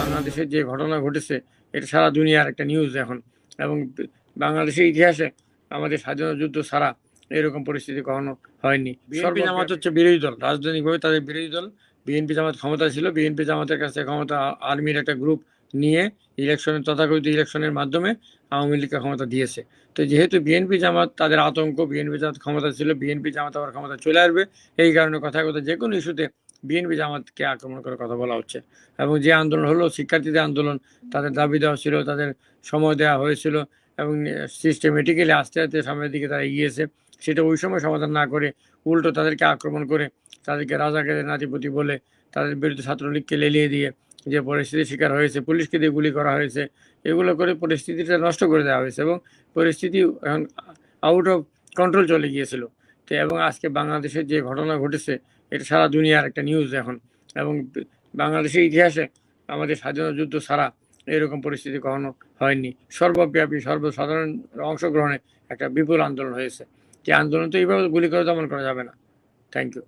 বাংলাদেশের যে ঘটনা ঘটেছে এটা সারা দুনিয়ার একটা নিউজ এখন। এবং বাংলাদেশের ইতিহাসে আমাদের স্বাধীনতা যুদ্ধ ছাড়া এরকম পরিস্থিতি কখনো হয়নি। বিএনপি জামাত হচ্ছে বিরোধী দল। রাজনৈতিকভাবে তাদের বিরোধী দল। বিএনপি জামাত ক্ষমতা ছিল। বিএনপি জামাতের কাছে ক্ষমতা আর্মির একটা গ্রুপ নিয়ে ইলেকশনের তথাকথিত ইলেকশনের মাধ্যমে আওয়ামী লীগকে ক্ষমতা দিয়েছে। তো যেহেতু বিএনপি জামাত তাদের আতঙ্ক বিএনপি জামাত ক্ষমতা ছিল বিএনপি জামাত আবার ক্ষমতা চলে আসবে এই কারণে কথা কথা যে কোনো ইস্যুতে বিএনপি জামাতকে আক্রমণ করার কথা বলা হচ্ছে। এবং যে আন্দোলন হলো, শিক্ষার্থীদের আন্দোলন, তাদের দাবি দেওয়া ছিল, তাদের সময় দেওয়া হয়েছিল এবং সিস্টেমেটিক্যালি আস্তে আস্তে সামনের দিকে তারা এগিয়েছে সেটা ওই সময় সমাধান না করে উল্টো তাদেরকে আক্রমণ করে তাদেরকে রাজাকে নাতিপতি বলে তাদের বিরুদ্ধে ছাত্রলীগকে লেলিয়ে দিয়ে যে পরিস্থিতির শিকার হয়েছে, পুলিশকে দিয়ে গুলি করা হয়েছে, এগুলো করে পরিস্থিতিটা নষ্ট করে দেওয়া হয়েছে এবং পরিস্থিতি এখন আউট অফ কন্ট্রোল চলে গিয়েছিল। তো এবং আজকে বাংলাদেশের যে ঘটনা ঘটেছে, এটা সারা দুনিয়ার একটা নিউজ এখন। এবং বাংলাদেশের ইতিহাসে আমাদের স্বাধীনতা যুদ্ধ ছাড়া এরকম পরিস্থিতি কখনো হয়নি। সর্বব্যাপী, সর্বসাধারণ অংশগ্রহণে একটা বিপুল আন্দোলন হয়েছে। যে আন্দোলন তো এইভাবে গুলি করে দমন করা যাবে না। Thank you